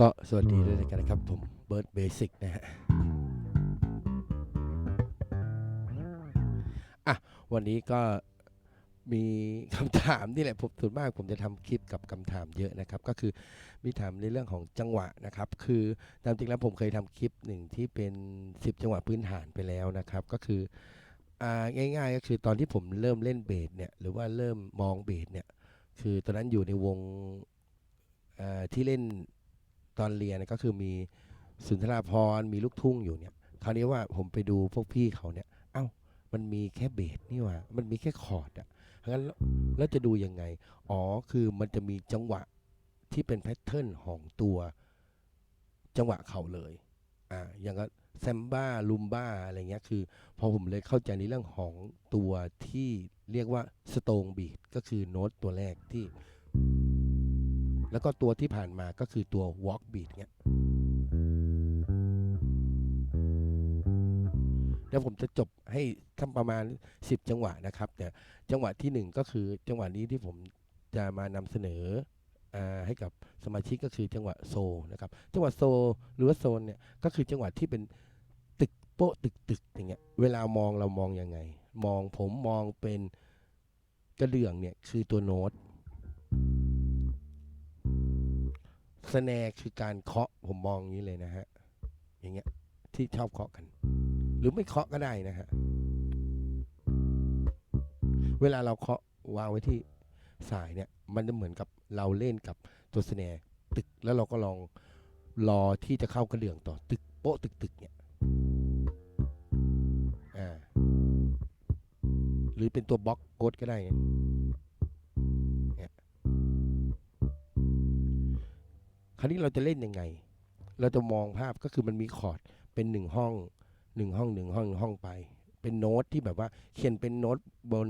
ก็สวัสดีด้วยกันนะครับ ผมเบิร์ดเบสิกนะฮะอะวันนี้ก็มีคำถามนี่แหละผมส่วนมากผมจะทำคลิปกับคำถามเยอะนะครับ ก็คือมีถามในเรื่องของจังหวะนะครับ คือตามจริงแล้วผมเคยทำคลิปหนึ่งที่เป็น 10 จังหวะพื้นฐานไปแล้วนะครับ ก็คืออ่าง่าย ๆ ก็คือตอนที่ผมเริ่มเล่นเบสเนี่ยหรือว่าเริ่มมองเบสเนี่ยคือตอนนั้นอยู่ในวงอ่าที่เล่น ตอนเรียนก็คือมีสุนทราพรมีลูกทุ่งอยู่เนี่ยคราวนี้ว่าผมไปดูพวกพี่เขาเนี่ย เอ้า มันมีแค่เบสนี่ว่า มันมีแค่คอร์ดอะงั้นแล้วจะดูยังไง อ๋อ คือมันจะมีจังหวะที่เป็นแพทเทิร์นของตัวจังหวะเขาเลย อ่า อย่างก็แซมบ้าลุมบ้าอะไรเงี้ย คือ พอผมเลยเข้าใจในเรื่องของตัวที่เรียกว่าสโตงบีทก็คือโน้ตตัวแรกที่ แล้วก็ตัวที่ผ่านมาก็คือตัว walk beat เนี่ยเดี๋ยวผมจะจบให้ทำประมาณ 10 จังหวะนะครับแต่จังหวะที่ 1 ก็คือจังหวะนี้ที่ผมจะมานำเสนออาให้กับสมาชิกก็คือจังหวะโซนะครับ จังหวะโซหรือว่าโซนเนี่ยก็คือจังหวะที่เป็นตึกโป๊ะตึกตึกอย่างเงี้ยเวลามองเรามองยังไง มองผมมองเป็นกระเดื่องเนี่ยคือตัวโน้ต สแนร์คือการเคาะผมมองอย่างนี้เลยนะฮะ อย่างเงี้ยที่ชอบเคาะกัน หรือไม่เคาะก็ได้นะฮะ เวลาเราเคาะวางไว้ที่สายเนี่ย มันจะเหมือนกับเราเล่นกับตัวสแนร์ตึกแล้วเราก็ลองรอที่จะเข้ากระเดื่องต่อตึกโป๊ะตึกตึกเนี่ยอ่าหรือเป็นตัวบล็อกโกดก็ได้ไง ราวนี้เราจะเล่นยังไง เราจะมองภาพก็คือมันมีคอร์ดเป็นหนึ่งห้องหนึ่งห้องหนึ่งห้องหนึ่งห้องไป เป็นโน้ตที่แบบว่าเขียนเป็นโน้ตบน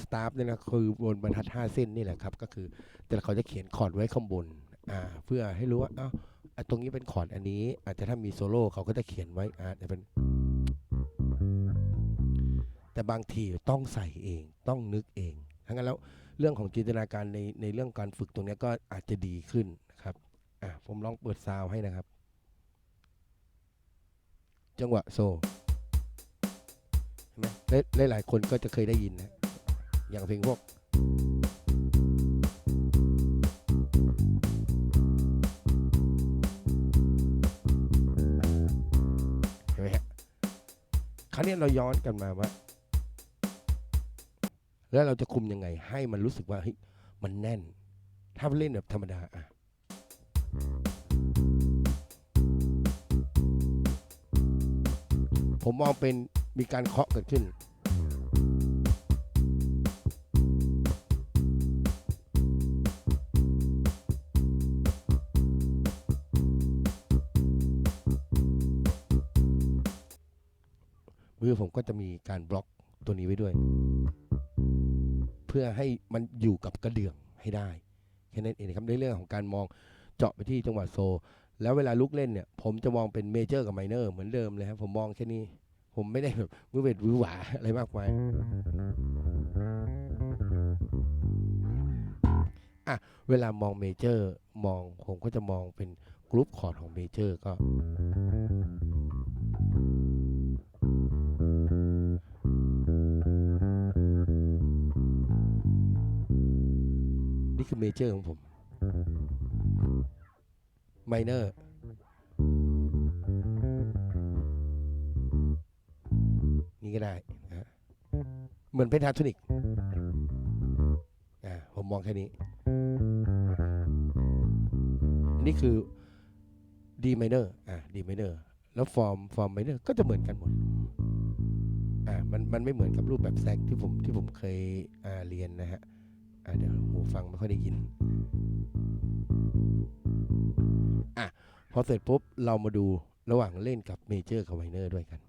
สตาฟเนี่ยนะคือบนบรรทัดห้าเส้นนี่แหละครับ ก็คือแต่เขาจะเขียนคอร์ดไว้ข้างบนอ่าเพื่อให้รู้ว่าอ้าวตรงนี้เป็นคอร์ดอันนี้ อาจจะถ้ามีโซโล่เขาก็จะเขียนไว้อาจจะเป็นแต่บางทีต้องใส่เองต้องนึกเองทั้งนั้นแล้วเรื่องของจินตนาการในในเรื่องการฝึกตรงนี้ก็อาจจะดีขึ้น อะผมลองเปิดซาวให้นะครับ จังหวะโซเห็นไหมหลายหลายๆคนก็จะเคยได้ยินนะ อย่างเพลงพวกเห็นไหมฮะคราวนี้เราย้อนกันมาว่า แล้วเราจะคุมยังไง ให้มันรู้สึกว่าเฮ้ยมันแน่น ถ้าเล่นแบบธรรมดาอะ ผมมองเป็นมีการเคาะเกิดขึ้น มือผมก็จะมีการบล็อกตัวนี้ไว้ด้วย เพื่อให้มันอยู่กับกระเดื่องให้ได้แค่นั้นเองครับในเรื่องของการมองเจาะไปที่จังหวะโซ แล้วเวลาลุกเล่นเนี่ย ผมจะมองเป็นเมเจอร์กับไมเนอร์เหมือนเดิมเลยครับ ผมมองแค่นี้ ผมไม่ได้แบบมือเวทวือหวาอะไรมากมายอะเวลามองเมเจอร์มองผมก็จะมองเป็นกรุ๊ปคอร์ดของเมเจอร์ก็ นี่คือเมเจอร์ของผม ไมเนอร์นี่ก็ได้นะเหมือนเพนทาโทนิกอ่าผมมองแค่นี้อันนี้คือ D minor อ่า D minor แล้วฟอร์มฟอร์ม minor ก็จะเหมือนกันหมดอ่ามันมันไม่เหมือนกับรูปแบบแซกที่ผมที่ผมเคยอ่าเรียนนะฮะอ่าเดี๋ยวหูฟังไม่ค่อยได้ยิน อะพอเสร็จปุ๊บเรามาดูระหว่างเล่นกับเมเจอร์กับไวเนอร์ด้วยกัน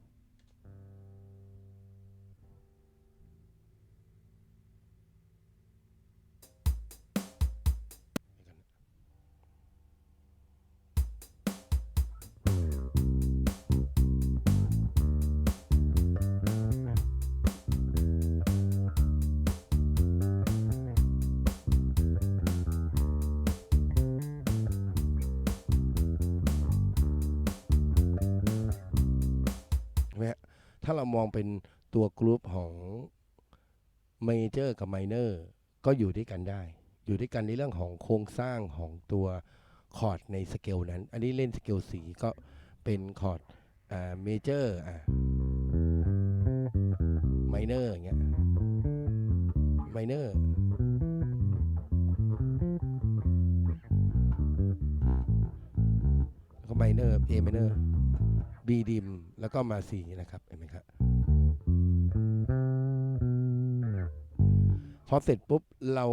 าเรามองเป็นตัวกรุ๊ปของเมเจอร์กับไมเนอร์ก็อยู่ด้วยกันได้ อยู่ด้วยกันในเรื่องของโครงสร้างของตัวคอร์ดในสเกลนั้น อันนี้เล่นสเกลสีก็เป็นคอร์ดเมเจอร์ไมเนอร์อย่างเงี้ยไมเนอร์ก็ไมเนอร์ A minor B dim แล้วก็มา C นะครับ พอเสร็จปุ๊บเรา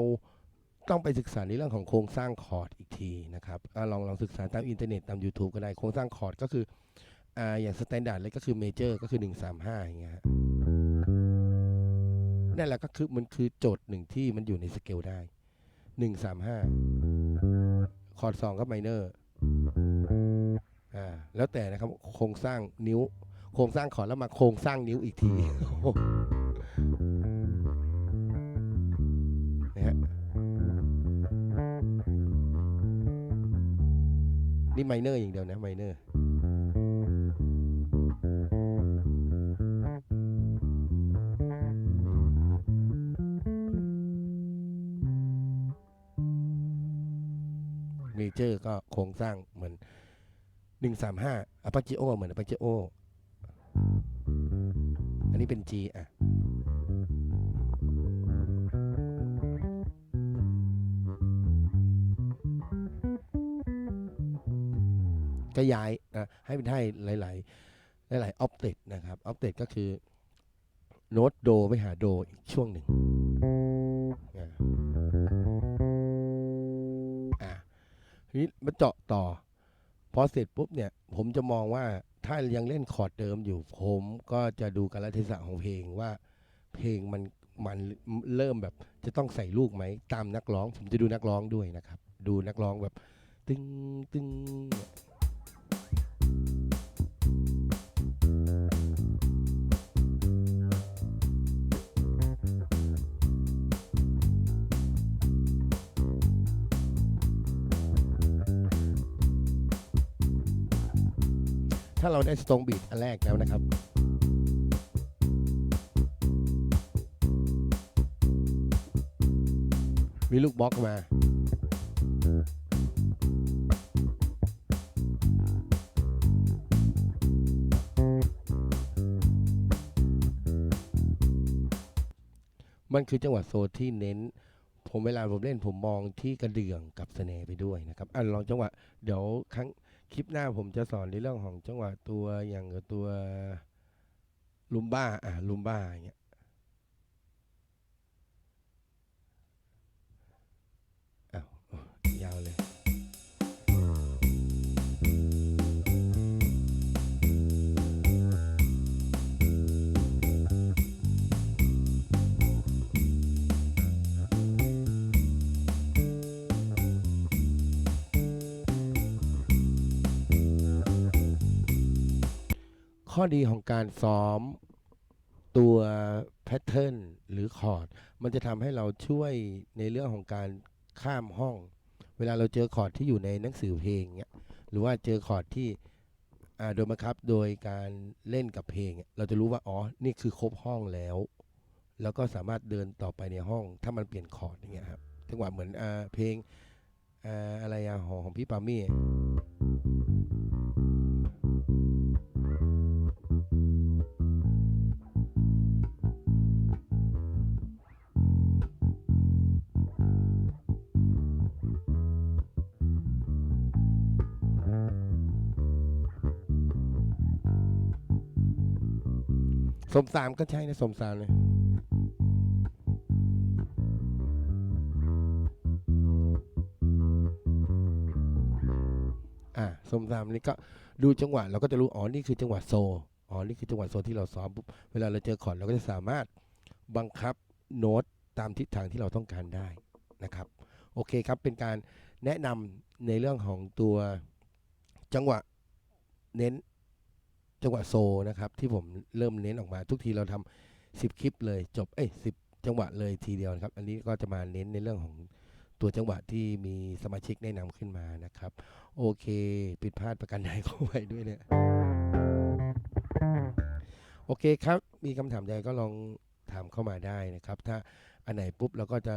ต้องไปศึกษาในเรื่องของโครงสร้างคอร์ดอีกทีนะครับอลองลองศึกษาตามอินเทอร์เน็ตตาม YouTube ก็ได้โครงสร้างคอร์ดก็คือออย่างสแตนดาร์ดเลยก็คือเมเจอร์ก็คือ 135 อย่างเงี้ยนั่นแหละก็คือมันคือโจทย์หนึ่งที่มันอยู่ในสเกลได้ 135 คอร์ด2ก็ไมเนอร์อ่าแล้วแต่นะครับโครงสร้างนิ้ว โครงสร้างขอร์ดแล้วมาโครงสร้างนิ้วอีกที นี่ไมเนอร์อย่างเดียวนะไมเนอร์เมเจอร์ก็โครงสร้างเหมือนหนึ่งสามห้าอ p ป c จิโอเหมือนอ p ป c จิโออันนี้เป็น G อะ ก็ย้ายอะให้เป็นให้หลาย ๆ หลายๆออฟเตดนะครับออฟเตดก็คือโน้ตโดไปหาโดอีกช่วงหนึ่งอะทีนี้มาเจาะต่อ พอเสร็จปุ๊บเนี่ย ผมจะมองว่าถ้ายังเล่นคอร์ดเดิมอยู่ ผมก็จะดูกาลเทศะของเพลงว่า เพลงมันมันเริ่มแบบจะต้องใส่ลูกไหม ตามนักร้อง ผมจะดูนักร้องด้วยนะครับ ดูนักร้องแบบ ตึงตึง ถ้าเราได้สตรงบีทอันแรกแล้วนะครับมีลูกบล็อกมา มันคือจังหวะโซนที่เน้น ผมเวลาผมเล่นผมมองที่กระเดื่องกับสเนร์ไปด้วยนะครับอะลองจังหวะ เดี๋ยวครั้ง คลิปหน้าผมจะสอนในเรื่องของจังหวะตัวอย่างกับตัวลุมบ้าอะลุมบ้าอย่างเงี้ย ข้อดีของการซ้อมตัวแพทเทิร์นหรือคอร์ดมันจะทำให้เราช่วยในเรื่องของการข้ามห้อง เวลาเราเจอคอร์ดที่อยู่ในหนังสือเพลงเนี้ยหรือว่าเจอคอร์ดที่อ่าโดยบังคับโดยการเล่นกับเพลง เราจะรู้ว่าอ๋อนี่คือครบห้องแล้ว แล้วก็สามารถเดินต่อไปในห้อง ถ้ามันเปลี่ยนคอร์ดอย่างเงี้ยครับจังหวะเหมือนอเพลงออะไรอะขอของพี่ปามี่ สมสามก็ใช่นะสมสามเลยอ่าสมสามนี่ก็ดูจังหวะเราก็จะรู้อ๋อนี่คือจังหวะโซอ๋อนี่คือจังหวะโซที่เราซ้อมปุ๊บเวลาเราเจอคอร์ดเราก็จะสามารถบังคับโน้ตตามทิศทางที่เราต้องการได้นะครับ โอเคครับเป็นการแนะนำในเรื่องของตัวจังหวะเน้น จังหวะโซนะครับที่ผมเริ่มเน้นออกมาทุกทีเราทำ 10 คลิปเลยจบเอ้ยสิจังหวะเลยทีเดียวนะครับ อันนี้ก็จะมาเน้นในเรื่องของตัวจังหวะที่มีสมาชิกแนะนำขึ้นมานะครับ โอเค ผิดพลาดประกันใดเข้าไปด้วยเนี่ยโอเคครับ มีคำถามใดก็ลองถามเข้ามาได้นะครับ ถ้าอันไหนปุ๊บเราก็จะ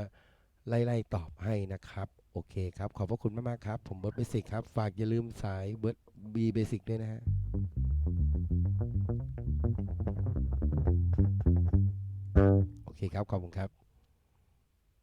ไล่ๆตอบให้นะครับ โอเคครับ ขอบพระคุณมากๆครับ ผมเบิร์ดเบสิกครับ ฝากอย่าลืมสายเบิร์ดบีเบสิกด้วยนะฮะ เคครับ ขอบคุณครับ